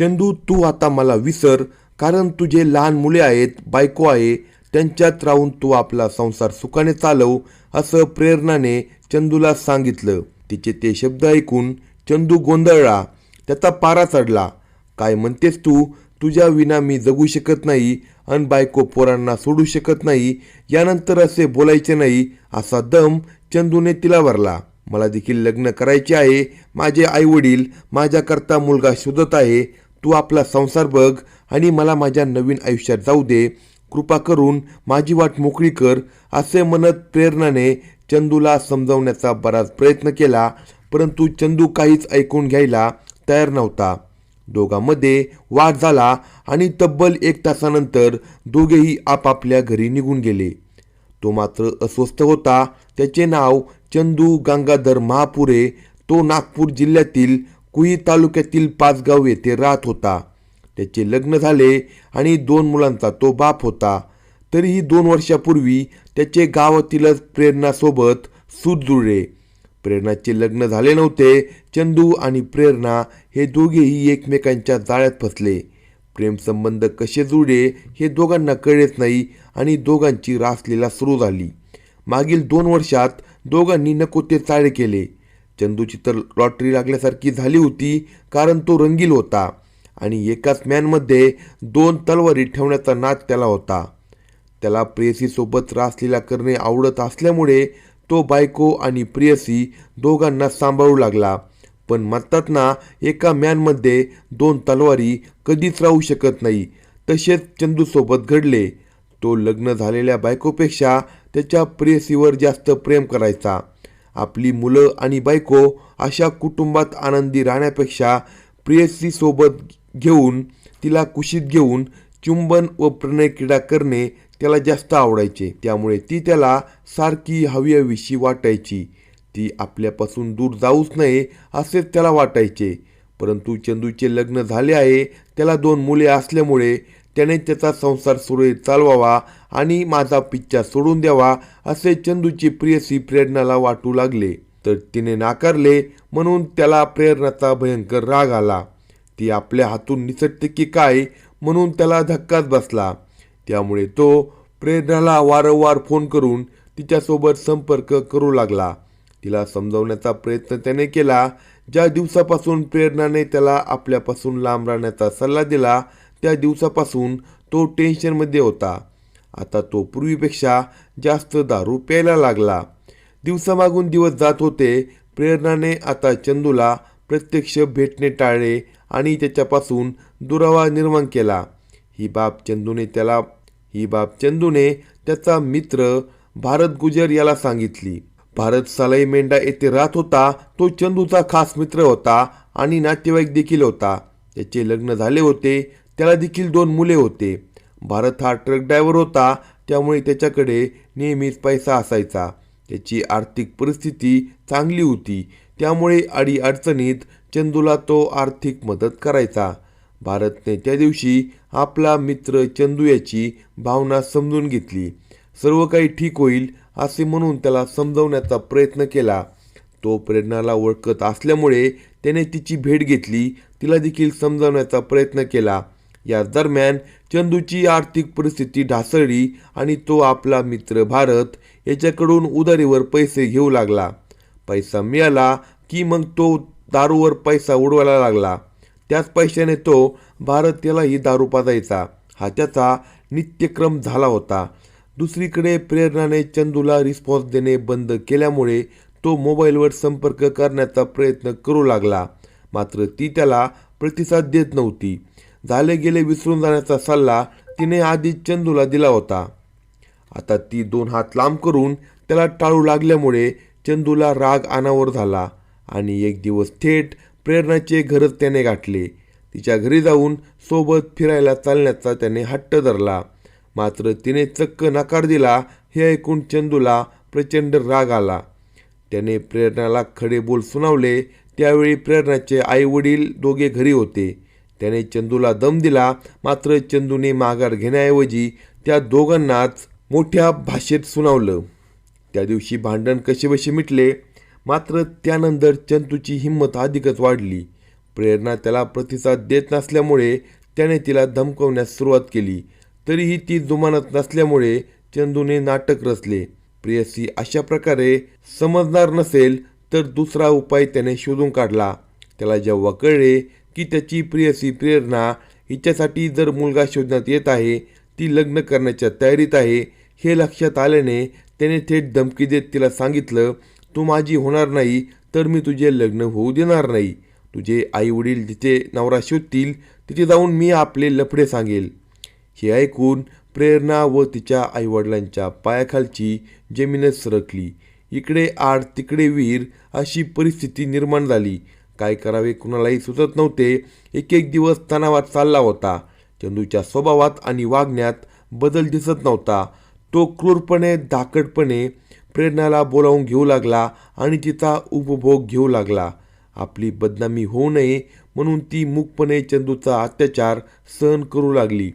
चंदू तू आता मला विसर कारण तुझे लहान मुले आहेत बायको आहे त्यांच्यात राहून तू आपला संसार सुखाने चालव असं प्रेरणाने चंदूला सांगितलं. तिचे ते शब्द ऐकून चंदू गोंधळला त्याचा पारा चढला. काय म्हणतेस तू? तुझ्या विना मी जगू शकत नाही अन बायको पोरांना सोडू शकत नाही यानंतर असे बोलायचे नाही असा दम चंदूने तिला भरला. मला देखील लग्न करायचे आहे माझे आईवडील माझ्याकरता मुलगा शोधत आहे तू आपला संसार बघ आणि मला माझ्या नवीन आयुष्यात जाऊ दे. कृपा करून माझी वाट मोकळी कर असे म्हणत प्रेरणाने चंदूला समजावण्याचा बराच प्रयत्न केला परंतु चंदू काहीच ऐकून घ्यायला तयार नव्हता. दोघांमध्ये वाद झाला आणि तब्बल एक तासानंतर दोघेही आपापल्या घरी निघून गेले. तो मात्र अस्वस्थ होता. त्याचे नाव चंदू गंगाधर महापुरे. तो नागपूर जिल्ह्यातील कुई तालुक्यातील पाचगाव येथे राहत होता. त्याचे लग्न झाले आणि दोन मुलांचा तो बाप होता. तरीही दोन वर्षापूर्वी त्याचे गावातीलच प्रेरणासोबत सूत जुळले. प्रेरणाचे लग्न झाले नव्हते चंदू आणि प्रेरणा हे दोघेही एकमेकांच्या जाळ्यात फसले. प्रेमसंबंध कसे जुळले हे दोघांना कळलेच नाही आणि दोघांची रासलीला सुरू झाली. मागील दोन वर्षात दोघांनी नको ते चाळे केले. चंदूची तर लॉटरी लागल्यासारखी झाली होती कारण तो रंगील होता आणि एकाच मॅनमध्ये दोन तलवारी ठेवण्याचा नाद त्याला होता. त्याला प्रेयसीसोबत रासलीला करणे आवडत असल्यामुळे तो बायको आणि प्रेयसी दोघांना सांभाळू लागला. पण म्हणतात ना एका मॅनमध्ये दोन तलवारी कधीच राहू शकत नाही. तसेच चंदूसोबत घडले. तो लग्न झालेल्या बायकोपेक्षा त्याच्या प्रेयसीवर जास्त प्रेम करायचा. आपली मुलं आणि बायको अशा कुटुंबात आनंदी राहण्यापेक्षा प्रेयसीसोबत घेऊन तिला कुशीत घेऊन चुंबन व प्रणय क्रीडा करणे त्याला जास्त आवडायचे. त्यामुळे ती त्याला सारखी हवी हवीशी वाटायची. ती आपल्यापासून दूर जाऊच नये असेच त्याला वाटायचे. परंतु चंदूचे लग्न झाले आहे त्याला दोन मुले असल्यामुळे त्याने त्याचा संसार सुरळीत चालवावा आणि माझा पिच्चा सोडून द्यावा असे चंदूची प्रियसी प्रेरणाला वाटू लागले. तर तिने नाकारले म्हणून त्याला प्रेरणाचा भयंकर राग आला. ती आपल्या हातून निसटते की काय म्हणून त्याला धक्काच बसला. त्यामुळे तो प्रेरणाला वारंवार फोन करून तिच्यासोबत संपर्क करू लागला. तिला समजवण्याचा प्रयत्न त्याने केला. ज्या दिवसापासून प्रेरणाने त्याला आपल्यापासून लांब राहण्याचा सल्ला दिला त्या दिवसापासून तो टेन्शनमध्ये होता. आता तो पूर्वीपेक्षा जास्त दारू प्यायला लागला. दिवसामागून दिवस जात होते. प्रेरणाने आता चंदूला प्रत्यक्ष भेटणे टाळले आणि त्याच्यापासून दुरावा निर्माण केला. ही बाब चंदूने त्याला ही बाब चंदूने त्याचा मित्र भारत गुजर याला सांगितली. भारत सलाई मेंढा येथे राहत होता. तो चंदूचा खास मित्र होता आणि नातेवाईक देखील होता. त्याचे लग्न झाले होते. त्याला देखील दोन मुले होते. भारत हा ट्रक ड्रायव्हर होता त्यामुळे त्याच्याकडे नेहमीच पैसा असायचा. त्याची आर्थिक परिस्थिती चांगली होती. त्यामुळे अडीअडचणीत चंदूला तो आर्थिक मदत करायचा. भारतने त्या दिवशी आपला मित्र चंदू याची भावना समजून घेतली. सर्व काही ठीक होईल असे म्हणून त्याला समजवण्याचा प्रयत्न केला. तो प्रेरणाला ओळखत असल्यामुळे त्याने तिची भेट घेतली. तिला देखील समजावण्याचा प्रयत्न केला. या दरम्यान चंदूची आर्थिक परिस्थिती ढासळली आणि तो आपला मित्र भारत याच्याकडून उधारीवर पैसे घेऊ लागला. पैसा मिळाला की मग तो दारूवर पैसा उडवायला लागला. त्याच पैशाने तो भारत यालाही दारू पाजायचा. हा त्याचा नित्यक्रम झाला होता. दुसरीकडे प्रेरणाने चंदूला रिस्पॉन्स देणे बंद केल्यामुळे तो मोबाईलवर संपर्क करण्याचा प्रयत्न करू लागला. मात्र ती त्याला प्रतिसाद देत नव्हती. झाले गेले विसरून जाण्याचा सल्ला तिने आधी चंदूला दिला होता. आता ती दोन हात लांब करून त्याला टाळू लागल्यामुळे चंदूला राग अनावर झाला आणि एक दिवस थेट प्रेरणाचे घरच त्याने गाठले. तिच्या घरी जाऊन सोबत फिरायला चालण्याचा त्याने हट्ट धरला. मात्र तिने चक्क नकार दिला हे ऐकून चंदूला प्रचंड राग आला. त्याने प्रेरणाला खडे बोल सुनावले. त्यावेळी प्रेरणाचे आई वडील दोघे घरी होते. त्याने चंदूला दम दिला. मात्र चंदूने माघार घेण्याऐवजी त्या दोघांनाच मोठ्या भाषेत सुनावलं. त्या दिवशी भांडण कसेबसे मिटले. मात्र त्यानंतर चंदूची हिंमत अधिकच वाढली. प्रेरणा त्याला प्रतिसाद देत नसल्यामुळे त्याने तिला धमकवण्यास सुरुवात केली. तरीही ती जुमानत नसल्यामुळे चंदूने नाटक रचले. प्रेयसी अशा प्रकारे समजणार नसेल तर दुसरा उपाय त्याने शोधून काढला. त्याला जेव्हा कळले की त्याची प्रियसी प्रेरणा हिच्यासाठी जर मुलगा शोधण्यात येत आहे ती लग्न करण्याच्या तयारीत आहे हे लक्षात आल्याने त्याने थेट धमकी देत तिला सांगितलं तू माझी होणार नाही तर मी तुझे लग्न होऊ देणार नाही. तुझे आईवडील जिथे नवरा शोधतील तिथे जाऊन मी आपले लफडे सांगेल. हे ऐकून प्रेरणा व तिच्या आईवडिलांच्या पायाखालची जमीनच सरकली. इकडे आड तिकडे वीर अशी परिस्थिती निर्माण झाली. काय करावे कुणालाही सुचत नव्हते. एक एक दिवस तणावात चालला होता. चंदूच्या स्वभावात आणि वागण्यात बदल दिसत नव्हता. तो क्रूरपणे धाकटपणे प्रेरणाला बोलावून घेऊ लागला आणि तिचा उपभोग घेऊ लागला. आपली बदनामी होऊ नये म्हणून ती मूकपणे चंदूचा अत्याचार सहन करू लागली.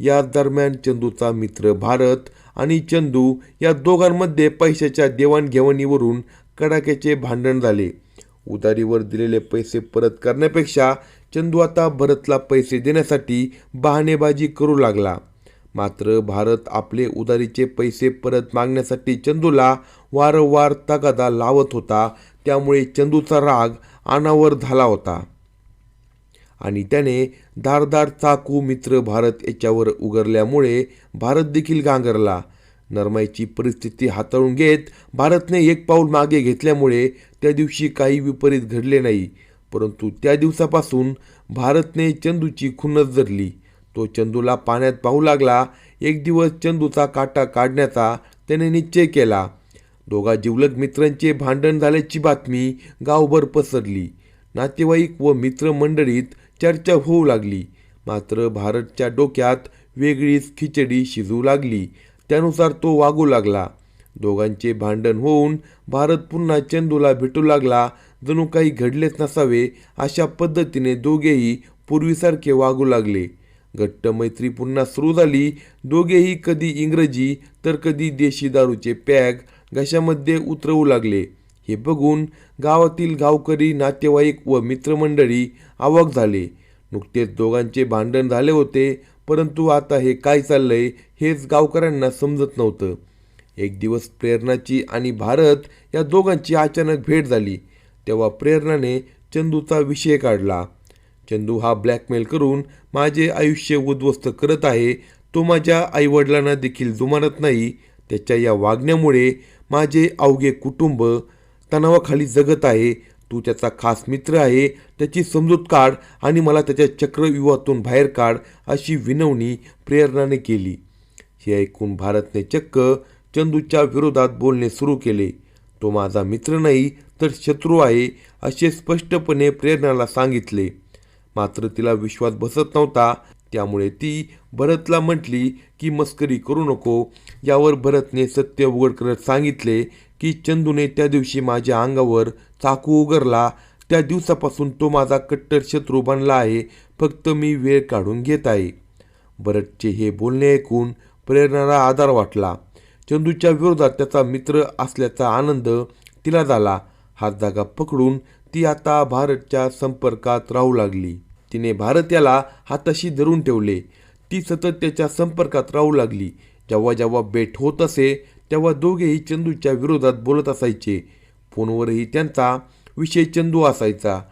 या दरम्यान चंदूचा मित्र भारत आणि चंदू या दोघांमध्ये पैशाच्या देवाणघेवाणीवरून कडाक्याचे भांडण झाले. उधारीवर दिलेले पैसे परत करण्यापेक्षा चंदू आता भरतला पैसे देण्यासाठी बहाणेबाजी करू लागला. मात्र भारत आपले उधारीचे पैसे परत मागण्यासाठी चंदूला वारंवार तगादा लावत होता. त्यामुळे चंदूचा राग अनावर झाला होता. आणि त्याने धारदार चाकू मित्र भारत याच्यावर उगरल्यामुळे भारत देखील गांगरला. नरमाईची परिस्थिती हाताळून घेत भारतने एक पाऊल मागे घेतल्यामुळे त्या दिवशी काही विपरीत घडले नाही. परंतु त्या दिवसापासून भारतने चंदूची खुन्नस धरली. तो चंदूला पाण्यात पाहू लागला. एक दिवस चंदूचा काटा काढण्याचा त्याने निश्चय केला. दोघा जिवलग मित्रांचे भांडण झाल्याची बातमी गावभर पसरली. नातेवाईक व मित्रमंडळीत चर्चा होऊ लागली. मात्र भारतच्या डोक्यात वेगळीच खिचडी शिजू लागली. त्यानुसार तो वागू लागला. दोघांचे भांडण होऊन भारत पुन्हा चंदूला भेटू लागला. जणू काही घडलेच नसावे अशा पद्धतीने दोघेही पूर्वीसारखे वागू लागले. घट्ट मैत्री पुन्हा सुरू झाली. दोघेही कधी इंग्रजी तर कधी देशी दारूचे पॅग घशामध्ये उतरवू लागले. हे बघून गावातील गावकरी नातेवाईक व मित्रमंडळी आवक झाले. नुकतेच दोघांचे भांडण झाले होते. परंतु आता हे काय चाललंय हेच गावकऱ्यांना समजत नव्हतं. एक दिवस प्रेरणाची आणि भारत या दोघांची अचानक भेट झाली. तेव्हा प्रेरणाने चंदूचा विषय काढला. चंदू हा ब्लॅकमेल करून माझे आयुष्य उद्ध्वस्त करत आहे. तो माझ्या आईवडिलांना देखील जुमानत नाही. त्याच्या या वागण्यामुळे माझे अवघे कुटुंब तणावाखाली जगत आहे. तू त्याचा खास मित्र आहे त्याची समजूत काढ आणि मला त्याच्या चक्रव्यूहातून बाहेर काढ अशी विनवणी प्रेरणाने केली. हे ऐकून भारतने चक्क चंदूच्या विरोधात बोलणे सुरू केले. तो माझा मित्र नाही तर शत्रू आहे असे स्पष्टपणे प्रेरणाला सांगितले. मात्र तिला विश्वास बसत नव्हता. त्यामुळे ती भरतला म्हटली की मस्करी करू नको. यावर भरतने सत्य उघड करत सांगितले की चंदूने त्या दिवशी माझ्या अंगावर चाकू उगरला त्या दिवसापासून तो माझा कट्टर शत्रू बनला आहे. फक्त मी वेळ काढून घेत आहे. भरतचे हे बोलणे ऐकून प्रेरणाला आधार वाटला. चंदूच्या विरोधात त्याचा मित्र असल्याचा आनंद तिला झाला. हात जागा पकडून ती आता भारतच्या संपर्कात राहू लागली. तिने भारत याला हाताशी धरून ठेवले. ती सतत त्याच्या संपर्कात राहू लागली. जेव्हा जेव्हा भेट होत असे तेव्हा दोघेही चंदूच्या विरोधात बोलत असायचे. फोनवरही त्यांचा विषय चंदू असायचा.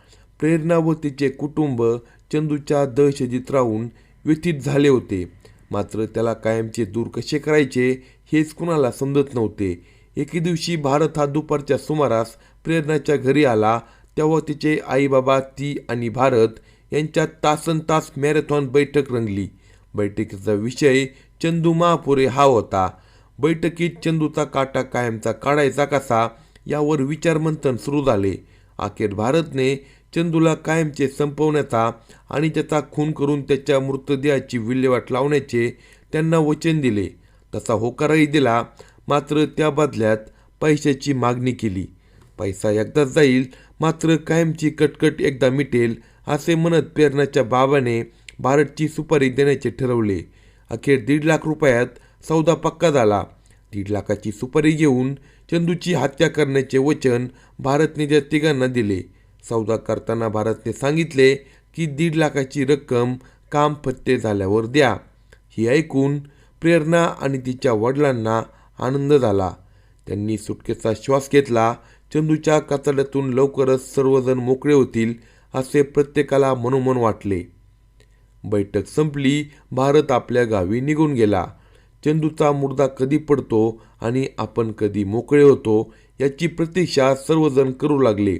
प्रेरणा व तिचे कुटुंब चंदूच्या दहशतीत राहून व्यथित झाले होते. मात्र त्याला कायमचे दूर कसे करायचे हेच कुणाला समजत नव्हते. एके दिवशी भारत हा दुपारच्या सुमारास प्रेरणाच्या घरी आला. तेव्हा तिचे आईबाबा ती आणि भारत यांच्यात तासन तास मॅरेथॉन बैठक रंगली. बैठकीचा विषय चंदू महापुरे हा होता. बैठकीत चंदूचा काटा कायमचा काढायचा कसा यावर विचारमंथन सुरू झाले. अखेर भारतने चंदूला कायमचे संपवण्याचा आणि त्याचा खून करून त्याच्या मृतदेहाची विल्हेवाट लावण्याचे त्यांना वचन दिले. तसा होकारही दिला मात्र त्या बदल्यात पैशाची मागणी केली. पैसा एकदाच जाईल मात्र कायमची कटकट एकदा मिटेल असे म्हणत प्रेरणाच्या बाबाने भारतची सुपारी देण्याचे ठरवले. अखेर दीड लाख रुपयात सौदा पक्का झाला. दीड लाखाची सुपारी घेऊन चंदूची हत्या करण्याचे वचन भारतने त्या तिघांना दिले. सौदा करताना भारतने सांगितले की दीड लाखाची रक्कम काम फत्ते झाल्यावर द्या. ही ऐकून प्रेरणा आणि तिच्या वडिलांना आनंद झाला. त्यांनी सुटकेचा श्वास घेतला. चंदूच्या कातड्यातून लवकरच सर्वजण मोकळे होतील असे प्रत्येकाला मनोमन वाटले. बैठक संपली. भारत आपल्या गावी निघून गेला. चंदूचा मुर्दा कधी पडतो आणि आपण कधी मोकळे होतो याची प्रतीक्षा सर्वजण करू लागले.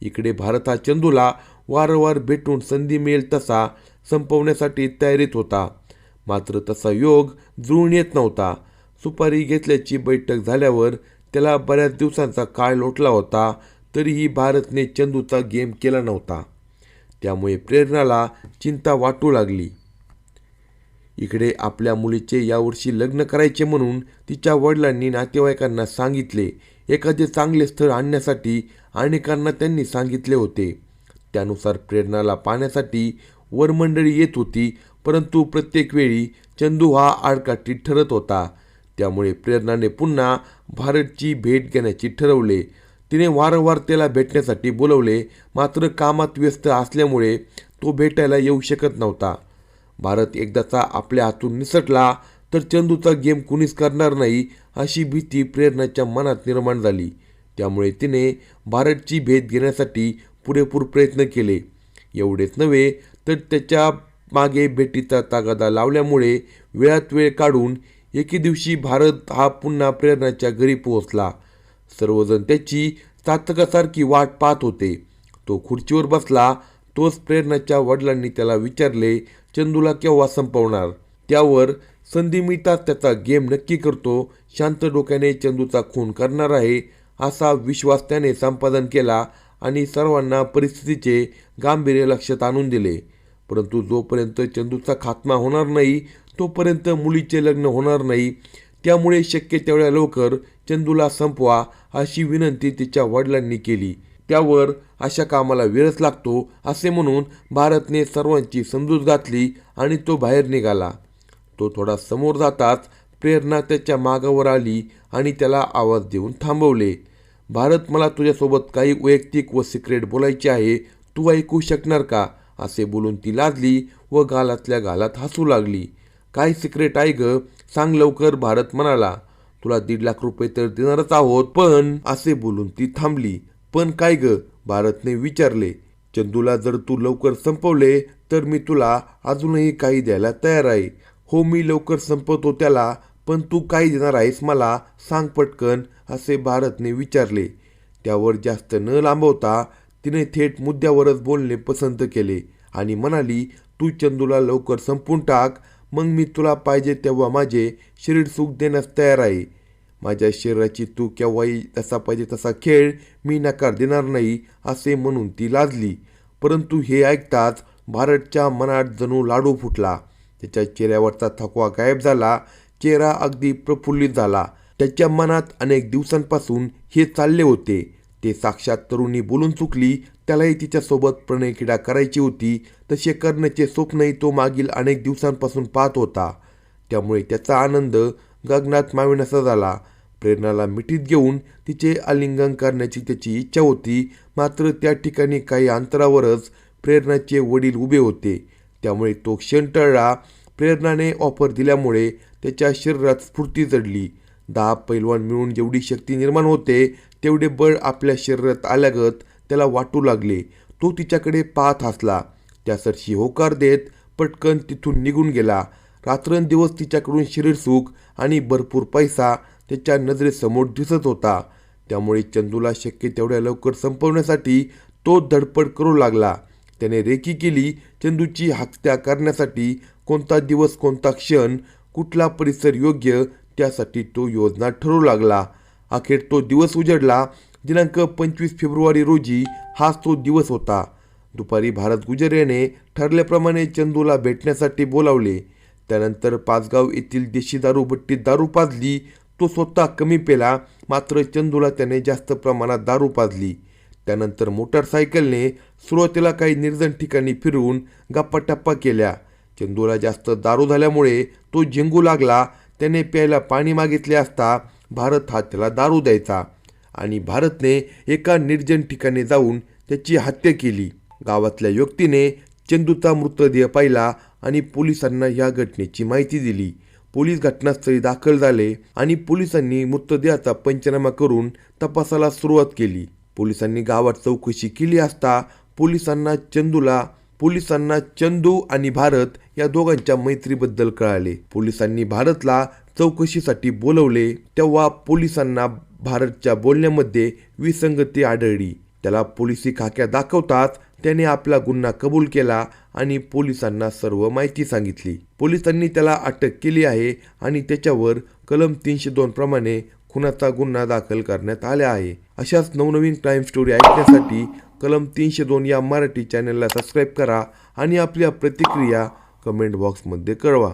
इकडे भारत हा चंदूला वारंवार भेटून संधी मिळेल तसा संपवण्यासाठी तयारीत होता. मात्र तसा योग जुळून येत नव्हता. सुपारी घेतल्याची बैठक झाल्यावर त्याला बऱ्याच दिवसांचा काळ लोटला होता तरीही भारतने चंदूचा गेम केला नव्हता. त्यामुळे प्रेरणाला चिंता वाटू लागली. इकडे आपल्या मुलीचे यावर्षी लग्न करायचे म्हणून तिच्या वडिलांनी नातेवाईकांना सांगितले. एखादे चांगले स्थळ आणण्यासाठी अनेकांना त्यांनी सांगितले होते. त्यानुसार प्रेरणाला पाहण्यासाठी वरमंडळी येत होती परंतु प्रत्येक वेळी चंदू हा आडकाठी ठरत होता. त्यामुळे प्रेरणाने पुन्हा भारतची भेट घेण्याची ठरवले. तिने वारंवार त्याला भेटण्यासाठी बोलवले मात्र कामात व्यस्त असल्यामुळे तो भेटायला येऊ शकत नव्हता. भारत एकदाचा आपल्या हातून निसटला तर चंदूचा गेम कुणीच करणार नाही अशी भीती प्रेरणाच्या मनात निर्माण झाली. त्यामुळे तिने भारतची भेट घेण्यासाठी पुरेपूर प्रयत्न केले. एवढेच नव्हे तर त्याच्यामागे भेटीचा तागादा लावल्यामुळे वेळात वेळ काढून एके दिवशी भारत हा पुन्हा प्रेरणाच्या घरी पोहोचला. सर्वजण त्याची चातकासारखी वाट पाहत होते. तो खुर्चीवर बसला तोच प्रेरणाच्या वडिलांनी त्याला विचारले चंदूला केव्हा संपवणार? त्यावर संधी मिळताच त्याचा गेम नक्की करतो. शांत डोक्याने चंदूचा खून करणार आहे असा विश्वास त्याने संपादन केला आणि सर्वांना परिस्थितीचे गांभीर्य लक्षात आणून दिले. परंतु जोपर्यंत चंदूचा खात्मा होणार नाही तोपर्यंत मुलीचे लग्न होणार नाही. त्यामुळे शक्य तेवढ्या लवकर चंदूला संपवा अशी विनंती तिच्या वडिलांनी केली. त्यावर अशा कामाला वेळच लागतो असे म्हणून भारतने सर्वांची समजूत घातली आणि तो बाहेर निघाला. तो थोडा समोर जाताच प्रेरणा त्याच्या मागावर आली आणि त्याला आवाज देऊन थांबवले भारत मला तुझ्यासोबत काही वैयक्तिक व सिक्रेट बोलायचे आहे तू ऐकू शकणार का? असे बोलून ती लाजली व गालातल्या गालात हसू लागली. काय सिक्रेट आहे ग? सांग लवकर भारत म्हणाला. तुला दीड लाख रुपये तर देणारच आहोत पण असे बोलून ती थांबली. पण काय ग? भारतने विचारले चंदूला जर तू लवकर संपवले तर मी तुला अजूनही काही द्यायला तयार आहे. हो मी लवकर संपवतो त्याला पण तू काय देणार आहेस मला सांग पटकन असे भारतने विचारले. त्यावर जास्त न लांबवता तिने थेट मुद्द्यावरच बोलणे पसंत केले आणि म्हणाली तू चंदूला लवकर संपून टाक मग मी तुला पाहिजे तेव्हा माझे शरीर सुख देण्यास तयार आहे. माझ्या शरीराची तू केव्हाही तसा पाहिजे तसा खेळ मी नकार देणार नाही असे म्हणून ती लाजली. परंतु हे ऐकताच भारतच्या मनात जणू लाडू फुटला. त्याच्या चेहऱ्यावरचा थकवा गायब झाला. चेहरा अगदी प्रफुल्लित झाला. त्याच्या मनात अनेक दिवसांपासून हे चालले होते. ते साक्षात तरुणी बोलून चुकली. त्यालाही तिच्यासोबत प्रणय क्रीडा करायची होती. तसे करण्याचे स्वप्नही तो मागील अनेक दिवसांपासून पाहत होता. त्यामुळे त्याचा आनंद गगनात माविनासा झाला. प्रेरणाला मिठीत घेऊन तिचे आलिंगन करण्याची त्याची इच्छा होती. मात्र त्या ठिकाणी काही अंतरावरच प्रेरणाचे वडील उभे होते. त्यामुळे तो क्षण टळला. प्रेरणाने ऑफर दिल्यामुळे त्याच्या शरीरात स्फूर्ती चढली दहा पैलवान मिळून जेवढी शक्ती निर्माण होते तेवढे बळ आपल्या शरीरात आल्यागत त्याला वाटू लागले. तो तिच्याकडे पाहत हसला. त्यासरशी होकार देत पटकन तिथून निघून गेला. रात्रंदिवस तिच्याकडून शरीर सुख आणि भरपूर पैसा त्याच्या नजरेसमोर दिसत होता. त्यामुळे चंदूला शक्य तेवढ्या लवकर संपवण्यासाठी तो धडपड करू लागला. त्याने रेकी केली चंदूची हत्या करण्यासाठी कोणता दिवस कोणता क्षण कुठला परिसर योग्य त्यासाठी तो योजना ठरू लागला. अखेर तो दिवस उजडला. दिनांक पंचवीस फेब्रुवारी रोजी हाच तो दिवस होता. दुपारी भारत गुजर याने ठरल्याप्रमाणे चंदूला भेटण्यासाठी बोलावले. त्यानंतर पाचगाव येथील देशी दारू भट्टीत दारू पाजली तो स्वतः कमी पेला मात्र चंदूला त्याने जास्त प्रमाणात दारू पाजली. त्यानंतर मोटारसायकलने सुरुवातीला काही निर्जन ठिकाणी फिरवून गप्पाटप्पा केल्या. चंदूला जास्त दारू झाल्यामुळे तो झेंगू लागला त्याने प्यायला पाणी मागितले असता भारत हा त्याला दारू द्यायचा आणि भारतने एका निर्जन ठिकाणी जाऊन त्याची हत्या केली. गावातल्या व्यक्तीने चंदूचा मृतदेह पाहिला आणि पोलिसांना या घटनेची माहिती दिली. पोलीस घटनास्थळी दाखल झाले आणि पोलिसांनी मृतदेहाचा पंचनामा करून तपासाला सुरुवात केली. पोलिसांनी गावात चौकशी केली असता पोलिसांना चंदूला पोलिसांना चंदू आणि भारत या दोघांच्या मैत्रीबद्दल कळाले. पोलिसांनी भारतला चौकशीसाठी बोलवले तेव्हा पोलिसांना भारतच्या बोलण्यामध्ये विसंगती आढळली. त्याला पोलिसी खाक्या दाखवताच त्याने आपला गुन्हा कबूल केला आणि पोलिसांना सर्व माहिती सांगितली. पोलिसांनी त्याला अटक केली आहे आणि त्याच्यावर कलम तीनशे दोन प्रमाणे खुनाचा गुन्हा दाखल करण्यात आला आहे. अशाच नवनवीन क्राईम स्टोरी ऐकण्यासाठी कलम तीनशे दोन या मराठी चॅनलला सबस्क्राईब करा आणि आपल्या प्रतिक्रिया कमेंट बॉक्समध्ये कळवा.